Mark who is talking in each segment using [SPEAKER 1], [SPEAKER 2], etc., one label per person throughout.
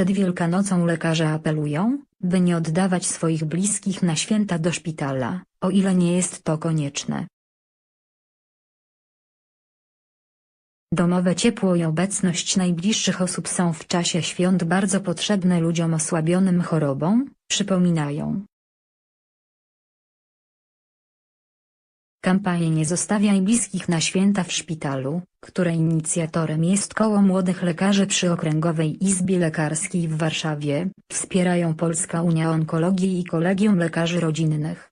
[SPEAKER 1] Przed Wielkanocą lekarze apelują, by nie oddawać swoich bliskich na święta do szpitala, o ile nie jest to konieczne. Domowe ciepło i obecność najbliższych osób są w czasie świąt bardzo potrzebne ludziom osłabionym chorobą, przypominają. Kampanię Nie zostawiaj bliskich na święta w szpitalu, której inicjatorem jest Koło Młodych Lekarzy przy Okręgowej Izbie Lekarskiej w Warszawie, wspierają Polska Unia Onkologii i Kolegium Lekarzy Rodzinnych.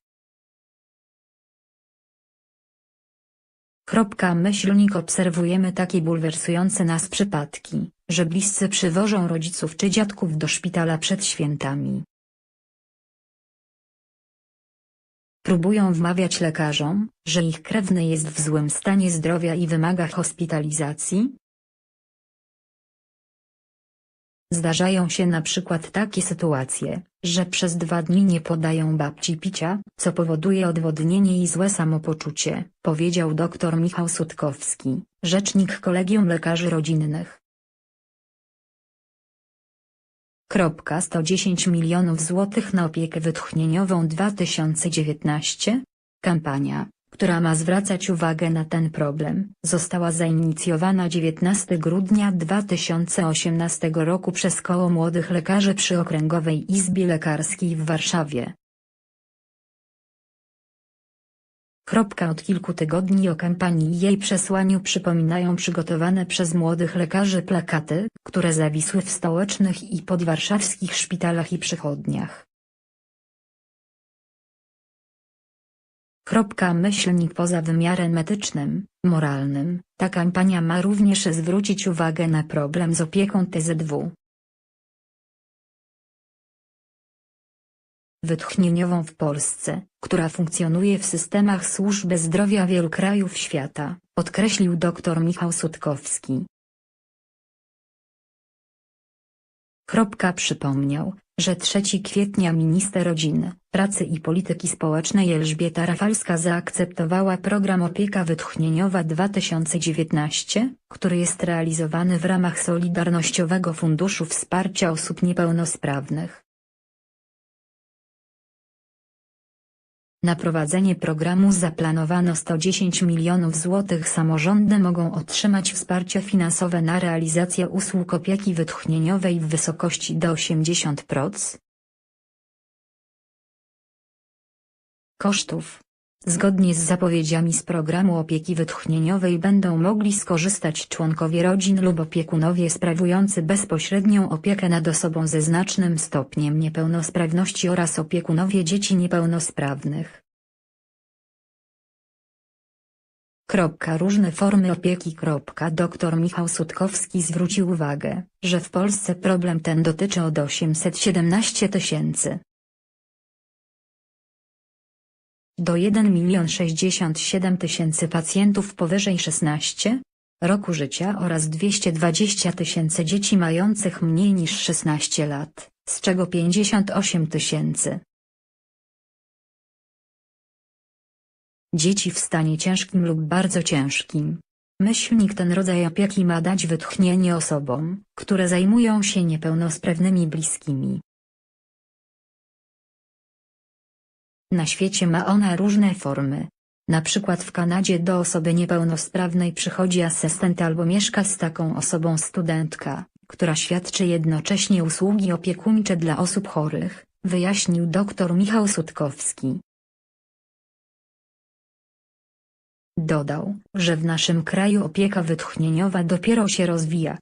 [SPEAKER 1] Myślnik obserwujemy takie bulwersujące nas przypadki, że bliscy przywożą rodziców czy dziadków do szpitala przed świętami. Próbują wmawiać lekarzom, że ich krewny jest w złym stanie zdrowia i wymaga hospitalizacji. Zdarzają się na przykład takie sytuacje, że przez dwa dni nie podają babci picia, co powoduje odwodnienie i złe samopoczucie, powiedział dr Michał Sutkowski, rzecznik Kolegium Lekarzy Rodzinnych. 110 milionów złotych na opiekę wytchnieniową 2019? Kampania, która ma zwracać uwagę na ten problem, została zainicjowana 19 grudnia 2018 roku przez Koło Młodych Lekarzy przy Okręgowej Izbie Lekarskiej w Warszawie. Kropka Od kilku tygodni o kampanii i jej przesłaniu przypominają przygotowane przez młodych lekarzy plakaty, które zawisły w stołecznych i podwarszawskich szpitalach i przychodniach. Kropka Myślnik poza wymiarem etycznym, moralnym, ta kampania ma również zwrócić uwagę na problem z opieką TZW. wytchnieniową w Polsce, która funkcjonuje w systemach służby zdrowia wielu krajów świata, podkreślił dr Michał Sutkowski. Kropka przypomniał, że 3 kwietnia minister rodziny, pracy i polityki społecznej Elżbieta Rafalska zaakceptowała program Opieka Wytchnieniowa 2019, który jest realizowany w ramach Solidarnościowego Funduszu Wsparcia Osób Niepełnosprawnych. Na prowadzenie programu zaplanowano 110 milionów złotych samorządy mogą otrzymać wsparcie finansowe na realizację usług opieki wytchnieniowej w wysokości do 80%. Kosztów Zgodnie z zapowiedziami z programu opieki wytchnieniowej będą mogli skorzystać członkowie rodzin lub opiekunowie sprawujący bezpośrednią opiekę nad osobą ze znacznym stopniem niepełnosprawności oraz opiekunowie dzieci niepełnosprawnych. Różne formy opieki. Dr Michał Sutkowski zwrócił uwagę, że w Polsce problem ten dotyczy od 817 tysięcy do 1 milion 67 tysięcy pacjentów powyżej 16 roku życia oraz 220 tysięcy dzieci mających mniej niż 16 lat, z czego 58 tysięcy dzieci w stanie ciężkim lub bardzo ciężkim. Myślnik ten rodzaj opieki ma dać wytchnienie osobom, które zajmują się niepełnosprawnymi bliskimi. Na świecie ma ona różne formy. Na przykład w Kanadzie do osoby niepełnosprawnej przychodzi asystent albo mieszka z taką osobą studentka, która świadczy jednocześnie usługi opiekuńcze dla osób chorych, wyjaśnił dr Michał Sutkowski. Dodał, że w naszym kraju opieka wytchnieniowa dopiero się rozwija,